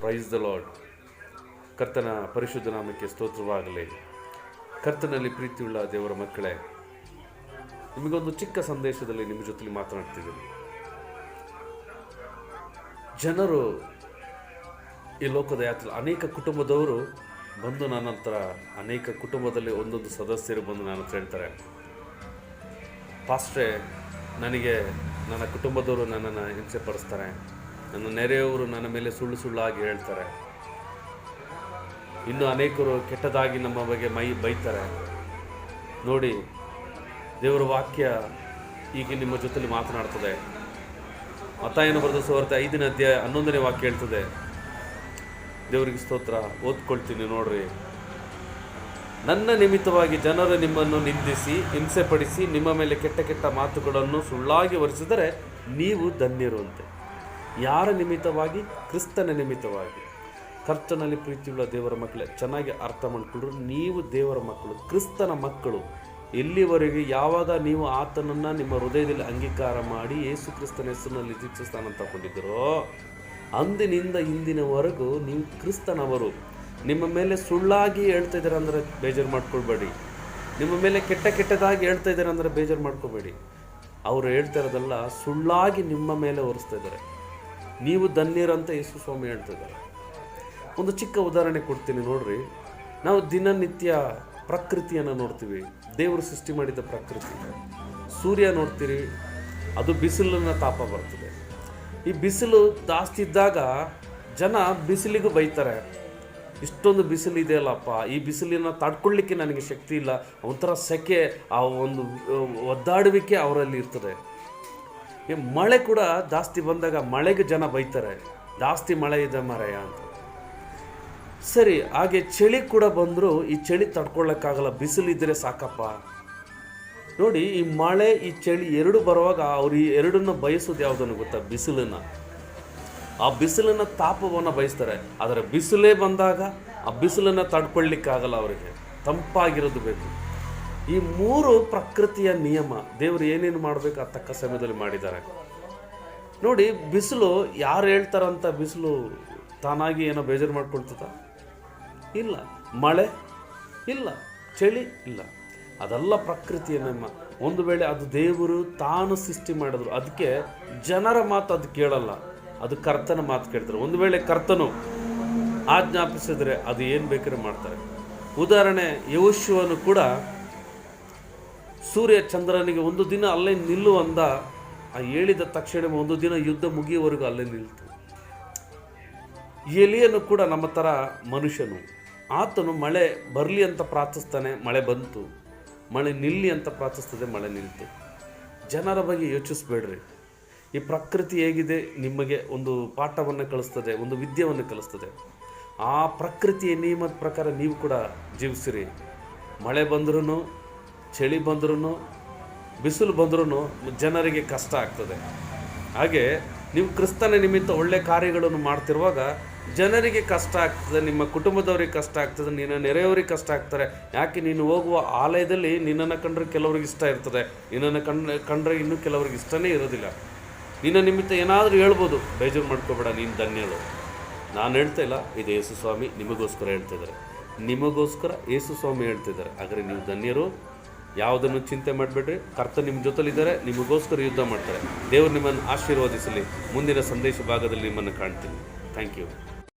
Praise the lord ಕರ್ತನ ಪರಿಶುದ್ಧ ನಾಮಕ್ಕೆ ಸ್ತೋತ್ರವಾಗಲಿ. ಕರ್ತನಲ್ಲಿ ಪ್ರೀತಿಯುಳ್ಳ ದೇವರ ಮಕ್ಕಳೇ, ನಿಮಗೊಂದು ಚಿಕ್ಕ ಸಂದೇಶದಲ್ಲಿ ನಿಮ್ಮ ಜೊತೆಲಿ ಮಾತನಾಡ್ತಿದ್ದೀನಿ. ಜನರು ಈ ಲೋಕದ ಯಾತ್ರೆ, ಅನೇಕ ಕುಟುಂಬದವರು ಬಂದು ನನ್ನ ಹತ್ರ, ಅನೇಕ ಕುಟುಂಬದಲ್ಲಿ ಒಂದೊಂದು ಸದಸ್ಯರು ಬಂದು ನನ್ನ ಹತ್ರ ಹೇಳ್ತಾರೆ, ಪಾಸ್ಟ್ರೆ, ನನಗೆ ನನ್ನ ಕುಟುಂಬದವರು ನನ್ನನ್ನು ಹಿಂಸೆ ಪಡಿಸ್ತಾರೆ ನನ್ನ ನೆರೆಯವರು ನನ್ನ ಮೇಲೆ ಸುಳ್ಳು ಸುಳ್ಳಾಗಿ ಹೇಳ್ತಾರೆ. ಇನ್ನು ಅನೇಕರು ಕೆಟ್ಟದಾಗಿ ನಮ್ಮ ಬಗ್ಗೆ ಮೈ ಬೈತಾರೆ. ನೋಡಿ, ದೇವರ ವಾಕ್ಯ ಈಗ ನಿಮ್ಮ ಜೊತೆಲಿ ಮಾತನಾಡ್ತದೆ. ಮತ್ತಾಯನ ಬರೆದ ಸುವಾರ್ತೆ ಐದನೇ ಅಧ್ಯಾಯ ಹನ್ನೊಂದನೇ ವಾಕ್ಯ ಹೇಳ್ತದೆ. ದೇವರಿಗೆ ಸ್ತೋತ್ರ, ಓದ್ಕೊಳ್ತೀನಿ ನೋಡ್ರಿ. ನನ್ನ ನಿಮಿತ್ತವಾಗಿ ಜನರು ನಿಮ್ಮನ್ನು ನಿಂದಿಸಿ, ಹಿಂಸೆಪಡಿಸಿ ನಿಮ್ಮ ಮೇಲೆ ಕೆಟ್ಟ ಕೆಟ್ಟ ಮಾತುಗಳನ್ನು ಸುಳ್ಳಾಗಿ ವರಿಸಿದರೆ ನೀವು ಧನ್ಯರು ಅಂತೆ. ಯಾರ ನಿಮಿತ್ತವಾಗಿ? ಕ್ರಿಸ್ತನ ನಿಮಿತ್ತವಾಗಿ. ಕರ್ತನಲ್ಲಿ ಪ್ರೀತಿಯುಳ್ಳ ದೇವರ ಮಕ್ಕಳೇ, ಚೆನ್ನಾಗಿ ಅರ್ಥ ಮಾಡಿಕೊಂಡ್ರು ನೀವು ದೇವರ ಮಕ್ಕಳು, ಕ್ರಿಸ್ತನ ಮಕ್ಕಳು. ಎಲ್ಲಿವರೆಗೆ ಯಾವಾಗ ನೀವು ಆತನನ್ನು ನಿಮ್ಮ ಹೃದಯದಲ್ಲಿ ಅಂಗೀಕಾರ ಮಾಡಿ ಯೇಸು ಕ್ರಿಸ್ತನ ಹೆಸರಿನಲ್ಲಿ ದೀಕ್ಷಾ ಸ್ಥಾನ ತಗೊಂಡಿದ್ದೀರೋ, ಅಂದಿನಿಂದ ಹಿಂದಿನವರೆಗೂ ನೀವು ಕ್ರಿಸ್ತನವರು. ನಿಮ್ಮ ಮೇಲೆ ಸುಳ್ಳಾಗಿ ಹೇಳ್ತಾ ಇದ್ದಾರೆ ಅಂದರೆ ಬೇಜಾರು ಮಾಡ್ಕೊಳ್ಬೇಡಿ. ನಿಮ್ಮ ಮೇಲೆ ಕೆಟ್ಟ ಕೆಟ್ಟದಾಗಿ ಹೇಳ್ತಾ ಇದ್ದಾರೆ ಅಂದರೆ ಬೇಜಾರು ಮಾಡ್ಕೋಬೇಡಿ. ಅವರು ಹೇಳ್ತಾ ಇರೋದಲ್ಲ ಸುಳ್ಳಾಗಿ ನಿಮ್ಮ ಮೇಲೆ ಹೊರಿಸ್ತಾ ಇದ್ದಾರೆ. ನೀವು ಧನ್ಯರಂತ ಯೇಸು ಸ್ವಾಮಿ ಹೇಳ್ತಿದ್ದಾರೆ. ಒಂದು ಚಿಕ್ಕ ಉದಾಹರಣೆ ಕೊಡ್ತೀನಿ ನೋಡ್ರಿ. ನಾವು ದಿನನಿತ್ಯ ಪ್ರಕೃತಿಯನ್ನು ನೋಡ್ತೀವಿ. ದೇವರು ಸೃಷ್ಟಿ ಮಾಡಿದ ಪ್ರಕೃತಿ. ಸೂರ್ಯ ನೋಡ್ತೀರಿ, ಅದು ಬಿಸಿಲನ್ನು ತಾಪ ಬರ್ತದೆ. ಈ ಬಿಸಿಲು ಜಾಸ್ತಿ ಇದ್ದಾಗ ಜನ ಬಿಸಿಲಿಗೂ ಬೈತಾರೆ. ಇಷ್ಟೊಂದು ಬಿಸಿಲು ಇದೆಯಲ್ಲಪ್ಪ ಈ ಬಿಸಿಲಿನ ತಡ್ಕೊಳ್ಳಿಕ್ಕೆ ನನಗೆ ಶಕ್ತಿ ಇಲ್ಲ. ಒಂಥರ ಸೆಕೆ, ಆ ಒಂದು ಒದ್ದಾಡುವಿಕೆ ಅವರಲ್ಲಿ ಇರ್ತದೆ. ಮಳೆ ಕೂಡ ಜಾಸ್ತಿ ಬಂದಾಗ ಮಳೆಗೆ ಜನ ಬೈತಾರೆ. ಜಾಸ್ತಿ ಮಳೆ ಇದೆ ಮರೆಯ ಅಂತ. ಸರಿ, ಹಾಗೆ ಚಳಿ ಕೂಡ ಬಂದರೂ ಈ ಚಳಿ ತಡ್ಕೊಳ್ಳೋಕ್ಕಾಗಲ್ಲ ಬಿಸಿಲಿದ್ದರೆ ಸಾಕಪ್ಪ. ನೋಡಿ, ಈ ಮಳೆ, ಈ ಚಳಿ ಎರಡು ಬರುವಾಗ ಅವ್ರು ಈ ಎರಡನ್ನು ಬಯಸೋದು ಯಾವುದನ್ನು ಗೊತ್ತಾ? ಬಿಸಿಲನ್ನು. ಆ ಬಿಸಿಲನ್ನು ತಾಪವನ್ನು ಬಯಸ್ತಾರೆ. ಆದರೆ ಬಿಸಿಲೇ ಬಂದಾಗ ಆ ಬಿಸಿಲನ್ನು ತಡ್ಕೊಳ್ಳಿಕ್ಕಾಗಲ್ಲ ಅವರಿಗೆ. ತಂಪಾಗಿರೋದು ಬೇಕು. ಈ ಮೂರು ಪ್ರಕೃತಿಯ ನಿಯಮ ದೇವರು ಏನೇನು ಮಾಡಬೇಕು ಆ ತಕ್ಕ ಸಮಯದಲ್ಲಿ ಮಾಡಿದ್ದಾರೆ. ನೋಡಿ, ಬಿಸಿಲು ಯಾರು ಹೇಳ್ತಾರಂತ ಬಿಸಿಲು ತಾನಾಗಿ ಏನೋ ಬೇಜಾರು ಮಾಡ್ಕೊಳ್ತದ? ಇಲ್ಲ. ಮಳೆ? ಇಲ್ಲ. ಚಳಿ? ಇಲ್ಲ. ಅದೆಲ್ಲ ಪ್ರಕೃತಿಯ ನಮ್ಮ ಒಂದು ವೇಳೆ ಅದು ದೇವರು ತಾನು ಸೃಷ್ಟಿ ಮಾಡಿದ್ರು ಅದಕ್ಕೆ ಜನರ ಮಾತು ಅದು ಕೇಳಲ್ಲ. ಅದು ಕರ್ತನ ಮಾತು ಕೇಳ್ತಾರೆ. ಒಂದು ವೇಳೆ ಕರ್ತನು ಆಜ್ಞಾಪಿಸಿದ್ರೆ ಅದು ಏನು ಬೇಕಾದ್ರೆ ಮಾಡ್ತಾರೆ. ಉದಾಹರಣೆ ಯೋಶುವನು ಕೂಡ ಸೂರ್ಯ ಚಂದ್ರನಿಗೆ ಒಂದು ದಿನ ಅಲ್ಲೇ ನಿಲ್ಲು ಅಂದ, ಆ ಹೇಳಿದ ತಕ್ಷಣ ಒಂದು ದಿನ ಯುದ್ಧ ಮುಗಿಯುವವರೆಗೂ ಅಲ್ಲೇ ನಿಲ್ತು. ಎಲಿಯನು ಕೂಡ ನಮ್ಮ ಥರ ಮನುಷ್ಯನು. ಆತನು ಮಳೆ ಬರಲಿ ಅಂತ ಪ್ರಾರ್ಥಿಸ್ತಾನೆ, ಮಳೆ ಬಂತು. ಮಳೆ ನಿಲ್ಲಿ ಅಂತ ಪ್ರಾರ್ಥಿಸ್ತದೆ, ಮಳೆ ನಿಲ್ತು. ಜನರ ಬಗ್ಗೆ ಯೋಚಿಸ್ಬೇಡ್ರಿ. ಈ ಪ್ರಕೃತಿ ಹೇಗಿದೆ, ನಿಮಗೆ ಒಂದು ಪಾಠವನ್ನು ಕಲಿಸ್ತದೆ ಒಂದು ವಿದ್ಯೆಯನ್ನು ಕಲಿಸ್ತದೆ ಆ ಪ್ರಕೃತಿಯ ನಿಯಮದ ಪ್ರಕಾರ ನೀವು ಕೂಡ ಜೀವಿಸಿರಿ. ಮಳೆ ಬಂದ್ರೂ ಚಳಿ ಬಂದ್ರೂ ಬಿಸಿಲು ಬಂದ್ರೂ ಜನರಿಗೆ ಕಷ್ಟ ಆಗ್ತದೆ. ಹಾಗೆ ನೀವು ಕ್ರಿಸ್ತನ ನಿಮಿತ್ತ ಒಳ್ಳೆ ಕಾರ್ಯಗಳನ್ನು ಮಾಡ್ತಿರುವಾಗ ಜನರಿಗೆ ಕಷ್ಟ ಆಗ್ತದೆ, ನಿಮ್ಮ ಕುಟುಂಬದವ್ರಿಗೆ ಕಷ್ಟ ಆಗ್ತದೆ, ನಿನ್ನ ನೆರೆಯವರಿಗೆ ಕಷ್ಟ ಆಗ್ತಾರೆ ಯಾಕೆ ನೀನು ಹೋಗುವ ಆಲಯದಲ್ಲಿ ನಿನ್ನನ್ನು ಕಂಡ್ರೆ ಕೆಲವ್ರಿಗೆ ಇಷ್ಟ ಇರ್ತದೆ, ನಿನ್ನನ್ನು ಕಂಡ್ರೆ ಕಂಡ್ರೆ ಇನ್ನೂ ಕೆಲವ್ರಿಗೆ ಇಷ್ಟನೇ ಇರೋದಿಲ್ಲ. ನಿನ್ನ ನಿಮಿತ್ತ ಏನಾದರೂ ಹೇಳ್ಬೋದು, ಬೇಜಾರು ಮಾಡ್ಕೋಬೇಡ, ನೀನು ಧನ್ಯಳು. ನಾನು ಹೇಳ್ತಾ ಇಲ್ಲ, ಇದು ಯೇಸು ಸ್ವಾಮಿ ನಿಮಗೋಸ್ಕರ ಹೇಳ್ತಿದ್ದಾರೆ ನಿಮಗೋಸ್ಕರ ಯೇಸು ಸ್ವಾಮಿ ಹೇಳ್ತಿದ್ದಾರೆ ಆದರೆ ನೀವು ಧನ್ಯರು ಯಾವುದನ್ನು ಚಿಂತೆ ಮಾಡಬೇಡ್ರಿ. ಕರ್ತ ನಿಮ್ಮ ಜೊತೆಲಿದ್ದಾರೆ, ನಿಮಗೋಸ್ಕರ ಯುದ್ಧ ಮಾಡ್ತಾರೆ. ದೇವರು ನಿಮ್ಮನ್ನು ಆಶೀರ್ವದಿಸಲಿ. ಮುಂದಿನ ಸಂದೇಶ ಭಾಗದಲ್ಲಿ ನಿಮ್ಮನ್ನು ಕಾಣ್ತೀನಿ. Thank you